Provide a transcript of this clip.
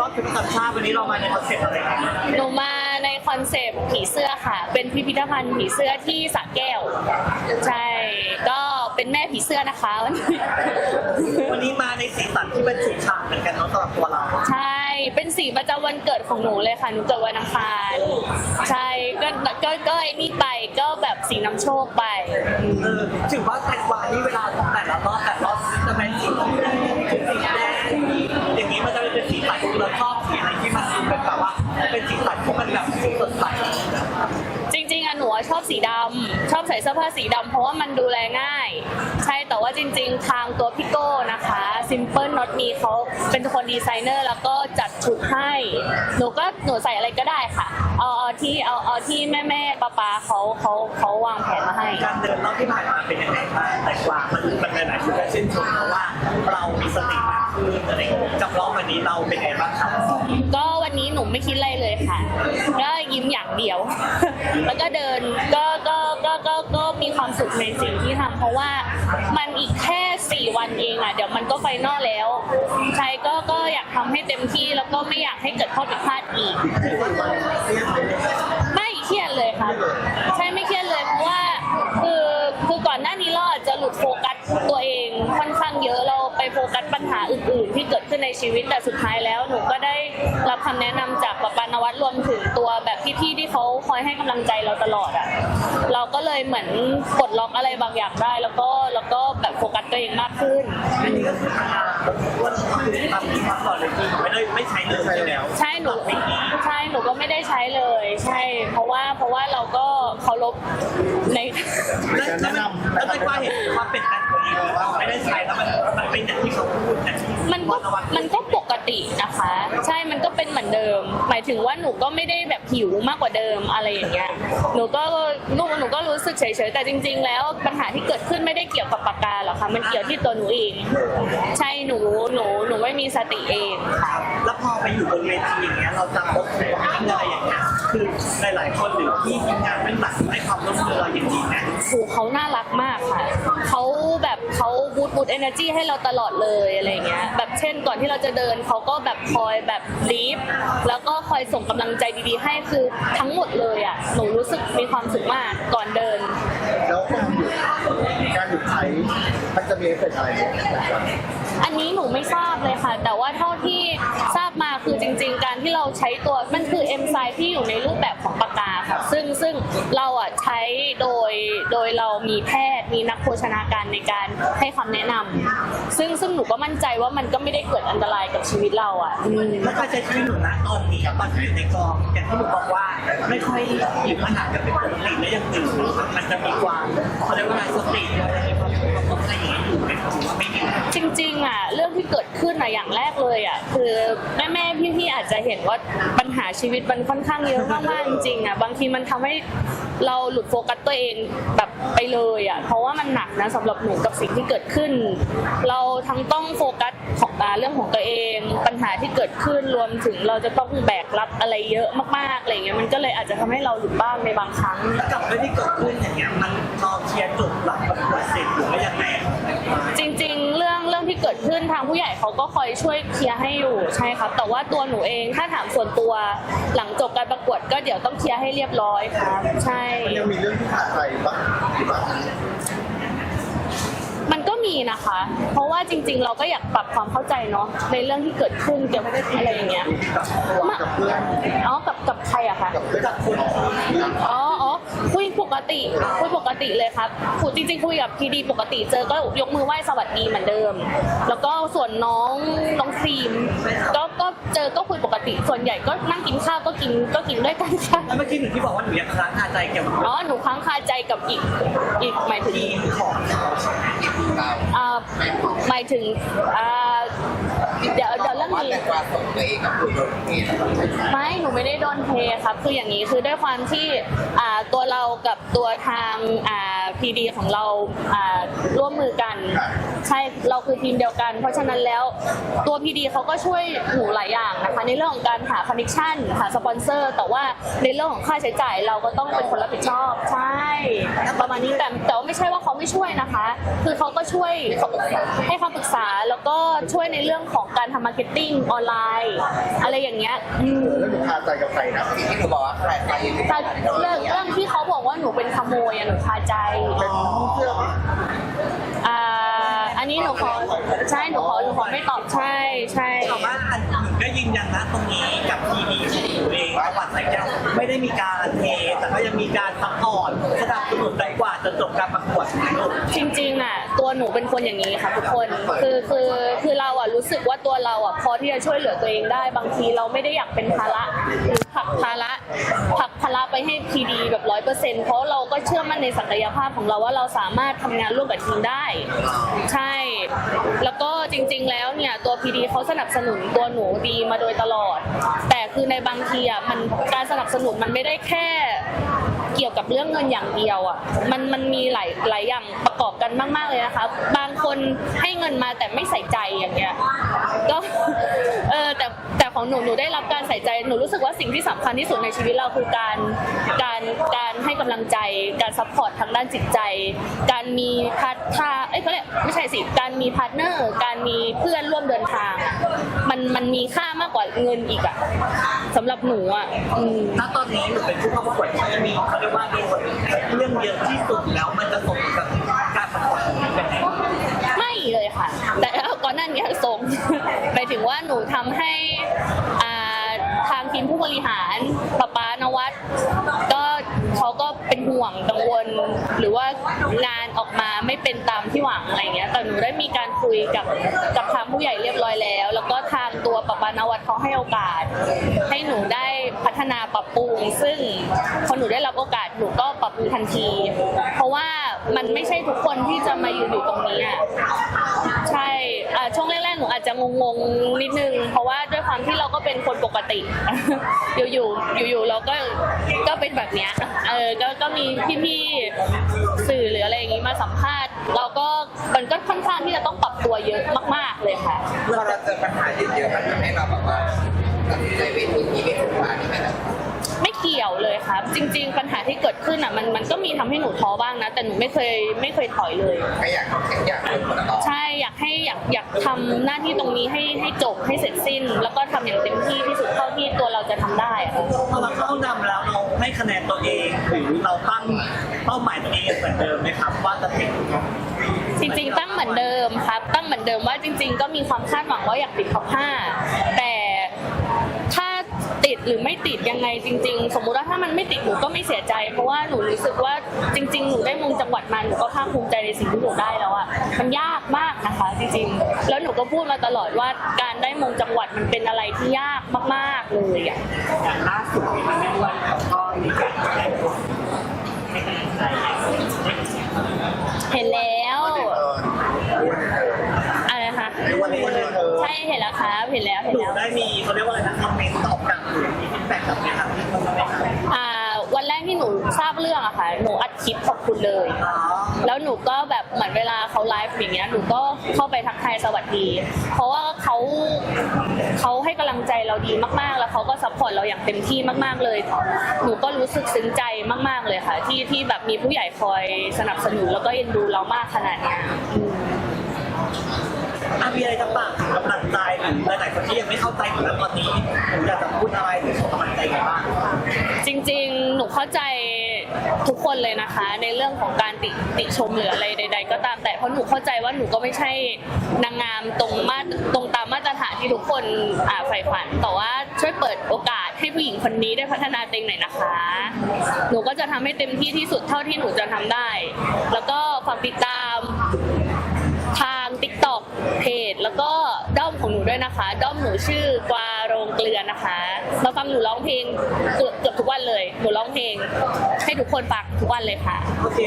รอบชุดประจำชาติวันนี้เรามาในคอนเซ็ปต์อะไรกันหนูมาในคอนเซปต์ผีเสื้อค่ะ เป็นพิพิธภัณฑ์ผีเสื้อที่สระแก้ว ใช่ ก็เป็นแม่ผีเสื้อนะคะวันนี้วันนี้มาในสีสันที่เป็นฉูดฉาดเหมือนกันเนาะสำหรับตัวเรา ใช่ เป็นสีประจำวันเกิดของหนูเลยค่ะ หนูเกิดวันอังคาร ใช่ ก็ ก็ ก็ไอ้นี่ไป ก็แบบสีน้ำโชคไป เออถือว่าแตงกวานี่เวลา อะหนูอะชอบสีดำชอบใส่เสื้อผ้าสีดำเพราะว่ามันดูแลง่าย ใช่แต่ว่าจริง ๆ ทางตัวพี่โก้นะคะ Simple Not Me เขาเป็นคนดีไซเนอร์แล้วก็จัดชุดให้ หนูก็หนูใส่อะไรก็ได้ค่ะ เอาเอาที่เอาเอาที่แม่แม่ๆป้าป้าเขาเขาเขาวางแผนมาให้ การเดินรอบที่ผ่านมาเป็นยังไงบ้างแต่กว่ามันมันหลายๆคนก็ชื่นชมเพราะว่าเรามีสติมากขึ้นอะไรอย่างเงี้ยกับรอบวันนี้เราเป็นไงบ้างครับ ก็วั นี้หนูไม่คิดอะไรเลยค่ะ ก็ยิ้มอย่างเดียว แล้วก็เดินก็ก็ก็ก็ก็มีความสุขในสิ่งที่ทำเพราะว่ามันอีกแค่สี่วันเองอะเดี๋ยวมันก็ไฟนอลแล้วใช่ก็ก็อยากทำให้เต็มที่แล้วก็ไม่อยากให้เกิดข้อผิดพลาดอีก ไม่เครียดเลยค่ะใช่ไม่เครียดเลยเพราะว่าคือคือก่อนหน้านี้เราอาจจะหลุดโฟกัสตัวเองค่อนข้างเยอะเราไปโฟกัสปัญหาอื่นๆ ที่เกิด ขึ้นในชีวิตแต่สุดท้ายแล้วหนูก็ได้รับคำแนะนำจากปปานวัตรรวมถึงตัวแบบพี่ๆที่เขาคอยให้กำลังใจเราตลอดอะเราก็เลยเหมือนปลดล็อกอะไรบางอย่างได้ แล้วก็แล้วก็แบบโฟกัสตัวเองมากขึ้นอันนี้ก็คือทำงานว่าทำที่พักผ่อนเลยคือไม่ได้ไม่ใช้เลยใช่แล้วใช่หนูใช่หนูก็ไม่ได้ใช้เลย ใช่ เพราะว่าเพราะว่าเราก็เคารพในแล้วแล้วมันแล้วแต่ว่าเห็นความเป็น กันตัวเองว่าไม่ได้ใช้แล้วมันมันเป็นอย่างที่เขาพูดอย่างที่มันก็มันก็ปกตินะคะ ใช่มันก็เป็นเหมือนเดิม หมายถึงว่าหนูก็ไม่ได้แบบหิวมากกว่าเดิมอะไรอย่างเงี้ยหนูก็หนูหนูก็รู้สึกเฉยๆแต่จริง ๆ แล้วปัญหาที่เกิดขึ้นไม่ได้เกี่ยวกับปากกาหรอกค่ะมันเกี่ยวที่ตัวหนูเอง ใช่หนูหนูหนูไม่มีสติเองค่ะแล้วพอไปอยู่บนเวทีอย่างเงี้ยเราจะพบตัวอะไรอย่างเงี้ยคือหลายๆคนหรือที่ทีมงานเป็นหลักให้ความร่วมมือเราอย่างดีนะ โหเขาน่ารักมากค่ะเขาแบบเขาบูตบูตเอเนอร์จีให้เราตลอดเลยอะไรเงี้ยแบบเช่นก่อนที่เราจะเดินเขาก็แบบคอยแบบลีฟแล้วก็คอยส่งกำลังใจดีๆ ให้คือทั้งหมดเลยอะหนูรู้สึกมีความสุขมากก่อนเดินแล้วการหยุดการหยุดใช้มันจะมีเอฟเฟกต์อะไรไหมอันนี้หนูไม่ทราบเลยค่ะ แต่ว่าเท่าที่ทราบ ที่เราใช้ตัวมันคือเอนไซม์ที่อยู่ในรูปแบบของปากกาค่ะซึ่งซึ่งเราอะใช้โดยโดยเรามีแพทย์มีนักโภชนาการในการให้คำแนะนำซึ่งซึ่งหนูก็มั่นใจว่ามันก็ไม่ได้เกิดอันตรายกับชีวิตเราอะอืมแล้วการใช้ชีวิตหนูนะตอนนี้ตอนที่อยู่ในกองอย่างที่หนูบอกว่าไม่ค่อยหยิบอาหารกันเป็นปกติและอย่างอื่นมันจะมีความเขาเรียกว่าอะไรสติอะไรความความอะไรอย่างเงี้ยอยู่ไหมหรือว่าไม่มีจริงๆอะเรื่องที่เกิดขึ้นอะอย่างแรกเลยอะคือแม่แม่ๆ พี่ๆอาจจะเห็นว่าปัญหาชีวิตมันค่อนข้างเยอะมากๆจริงๆอะบางทีมันทำให้เราหลุดโฟกัสตัวเองแบบไปเลยอะเพราะว่ามันหนักนะสำหรับหนูกับสิ่งที่เกิดขึ้น เราทั้งต้องโฟกัสของอ่าเรื่องของตัวเอง ปัญหาที่เกิดขึ้นรวมถึงเราจะต้องแบกรับอะไรเยอะมากๆอะไรเงี้ยมันก็เลยอาจจะทำให้เราหลุดบ้างในบางครั้งแล้วกับเรื่องที่เกิดขึ้นอย่างเงี้ยมันรอเคลียร์จบหลังประกวดเสร็จหรือว่ายังไงจริง ๆ เรื่อง เรื่องที่เกิดขึ้นทางผู้ใหญ่เขาก็คอยช่วยเคลียร์ให้อยู่ใช่ครับ แต่ว่าตัวหนูเองถ้าถามส่วนตัวหลังจบการประกวดก็เดี๋ยวต้องเคลียร์ให้เรียบร้อยครับใช่ มันยังมีเรื่องที่ขาดใจบ้างหรือเปล่ามันก็มีนะคะ เพราะว่าจริง ๆ เราก็อยากปรับความเข้าใจเนาะในเรื่องที่เกิดขึ้นเกี่ยวกับอะไรอย่างเงี้ยกับตัวกับเพื่อนอ๋อกับกับใครอะคะ กับเพื่อนกับคน อ๋ออ๋อคุย ปกติคุยปกติเลยครับคุยจริง ๆ คุยกับพีดีปกติเจอก็ยกมือไหว้สวัสดีเหมือนเดิม แล้วก็ส่วนน้องน้องครีมก็ก็เจอก็คุยปกติ ส่วนใหญ่ก็นั่งกินข้าวก็กินก็กินด้วยกันค่ะแล้วเมื่อกี้หนูที่บอกว่าหนูยังค้างคาใจเกี่ยวกับอ๋อหนูค้างคาใจกับอีกอีกหมายถึงทีมของอ่าหมายถึงอ่า เดี๋ยวเดี๋ยวเรื่องนี้ แต่ว่าส่งตัวเองกับผู้โดนเทศไม่ หนูไม่ได้โดนเทครับ คืออย่างนี้ คือด้วยความที่อ่าตัวเรากับตัวทางอ่า พีดีของเราอ่าร่วมมือกันใช่เราคือทีมเดียวกัน เพราะฉะนั้นแล้วตัวพีดีเขาก็ช่วยหนูหลายอย่างนะคะในเรื่องของการหาคอนเนคชั่นหาสปอนเซอร์แต่ว่าในเรื่องของค่าใช้จ่ายเราก็ต้องเป็นคนรับผิดชอบใช่ประมาณนี้แต่แต่ว่าไม่ใช่ว่าเขาไม่ช่วยนะคะ คือเขาก็ช่วยให้คำปรึกษาแล้วก็ช่วยในเรื่องของการทำมาร์เก็ตติ้งออนไลน์อะไรอย่างเงี้ยอืมแล้วหนูคาใจกับใครนะสิ่งที่หนูบอกว่าใครใครแต่เรื่องเรื่องที่เขาบอก ว่าหนูเป็นขโมยอะหนูคาใจเป็นเสื้ออ่าอันนี้หนูขอใช่หนูขอหนูขอไม่ตอบใช่ใช่แต่ว่าอันหนึ่งก็ยืนยันนะตรงนี้กับทีดีของหนูเองจังหวัดสระแก้วไม่ได้มีการเทแต่ก็ยังมีการซัพพอร์ต คนอย่างนี้ค่ะทุกคนคือคือคือเราอะรู้สึกว่าตัวเราอะพอที่จะช่วยเหลือตัวเองได้ บางทีเราไม่ได้อยากเป็นภาระหรือผลักภาระผลักภาระไปให้ทีดีแบบร้อยเปอร์เซ็นต์เพราะเราก็เชื่อมั่นในศักยภาพของเราว่าเราสามารถทำงานร่วมกับทีมได้ ใช่ แล้วก็จริง ๆ แล้วเนี่ยตัวพีดีเขาสนับสนุนตัวหนูดีมาโดยตลอด แต่คือในบางทีอะมันการสนับสนุนมันไม่ได้แค่เกี่ยวกับเรื่องเงินอย่างเดียวอะมันมันมีหลายหลายอย่างประกอบกันมาก ๆเลยนะคะบาง คนให้เงินมาแต่ไม่ใส่ใจอย่างเงี้ยก็เออแต่แต่ของหนูหนูได้รับการใส่ใจหนูรู้สึกว่าสิ่งที่สำคัญที่สุดในชีวิตเราคือการการการให้กำลังใจการซัพพอร์ตทางด้านจิตใจ การมีพาร์ททาเอ้ยเขาเรียกไม่ใช่สิการมีพาร์ทเนอร์ การมีเพื่อนร่วมเดินทาง มันมันมีค่ามากกว่าเงินอีกอะสำหรับหนูอะณตอนนี้หนูเป็นผู้เข้าประกวดที่มีเขาเรียกว่าโดนเรื่องเยอะที่สุดแล้วมันจะส่งกับการประกวดนี้เป็นไง ไม่เลยค่ะ แต่ อนหน้านี้ส่งหมายถึงว่าหนูทำให้ทางทีมผู้บริหารป๊าป๊านวัดก็เขาก็เป็นห่วงกังวล หรือว่างานออกมาไม่เป็นตามที่หวังอะไรเงี้ยแต่หนูได้มีการคุยกับกับทางผู้ใหญ่เรียบร้อยแล้ว แล้วก็ทางตัวป๊าป๊านวัดเขาให้โอกาส ให้หนูได้พัฒนาปรับปรุง ซึ่งพอหนูได้รับโอกาสหนูก็ปรับปรุงทันที เพราะว่ามันไม่ใช่ทุกคนที่จะมาอยู่อยู่ตรงนี้อะใช่ หนูอาจจะงงๆนิดนึง เพราะว่าด้วยความที่เราก็เป็นคนปกติ อยู่ๆอยู่ๆเราก็ก็เป็นแบบเนี้ยเออก็ก็มีพี่ๆสื่อหรืออะไรอย่างงี้มาสัมภาษณ์ เราก็มันก็ค่อนข้างที่จะต้องปรับตัวเยอะมาก ๆเลยค่ะพอเราเจอปัญหาเยอะๆมันทำให้เราแบบว่าตัดสินใจวทีนี้ไม่ถูกว่านี่ไหมล่ะ ไม่เกี่ยวเลยครับ จริง ๆ ปัญหาที่เกิดขึ้นอะมันมันก็มีทำให้หนูท้อบ้างนะ แต่หนูไม่เคยไม่เคยถอยเลยไม่อยากอยากเป็นคนต่อใช่อยากให้อยากอยากทำหน้าที่ตรงนี้ให้ให้จบให้เสร็จสิ้น แล้วก็ทำอย่างเต็มที่ที่สุดเท่าที่ตัวเราจะทำได้อะพอเราเข้านำแล้วเราให้คะแนนตัวเองหรือเราตั้งเป้าหมายตัวเองเหมือนเดิมไหมครับว่าจะติดจริง ๆ ตั้งเหมือนเดิมครับ ตั้งเหมือนเดิมว่าจริง ๆ ก็มีความคาดหวังว่าอยากติดท็อป5แต่ถ้าติด หรือไม่ติดยังไงจริง ๆ สมมุติว่าถ้ามันไม่ติดหนูก็ไม่เสียใจ เพราะว่าหนูรู้สึกว่าจริง ๆ หนูได้มงจังหวัดมาหนูก็ภาคภูมิใจในสิ่งที่หนูได้แล้วอะมันยากมากนะคะ จริงๆ แล้วหนูก็พูดมาตลอดว่าการได้มงจังหวัดมันเป็นอะไรที่ยากมาก ๆเลยอะ อย่างล่าสุดที่ยมัน อ่าวันแรกที่หนูทราบเรื่องอะค่ะ หนูอัดคลิปขอบคุณเลยอ๋อแล้วหนูก็แบบเหมือนเวลาเขาไลฟ์อย่างเงี้ย หนูก็เข้าไปทักทายสวัสดี เพราะว่าเขาเขาให้กำลังใจเราดีมากๆ แล้วเขาก็ซัพพอร์ตเราอย่างเต็มที่มากๆเลย หนูก็รู้สึกซึ้งใจมากๆเลยค่ะ ที่ที่แบบมีผู้ใหญ่คอยสนับสนุนแล้วก็เอ็นดูเรามากขนาดเนี้ย อะมีอะไรจะฝากถึงกำลังใจหรือหลายๆคนที่ยังไม่เข้าใจอยู่แล้วตอนนี้หนูอยากจะพูดอะไรหรือส่งกำลังใจกันบ้างจริงๆ หนูเข้าใจทุกคนเลยนะคะ ในเรื่องของการติติชมหรืออะไรใด ๆ ก็ตามแต่เพราะหนูเข้าใจว่าหนูก็ไม่ใช่นางงามตรงมาตรตรงตามมาตรฐานที่ทุกคนอ่าใฝ่ฝันแต่ว่าช่วยเปิดโอกาสให้ผู้หญิงคนนี้ได้พัฒนาตัวเองหน่อยนะคะ หนูก็จะทำให้เต็มที่ที่สุดเท่าที่หนูจะทำได้ แล้วก็ฝากติดตาม ด้วยนะคะ ด้อมหนูชื่อกวาโรงเกลือนะคะ มาฟังหนูร้องเพลงเกือบเกือบทุกวันเลย หนูร้องเพลงให้ทุกคนฟังทุกวันเลยค่ะ โอเค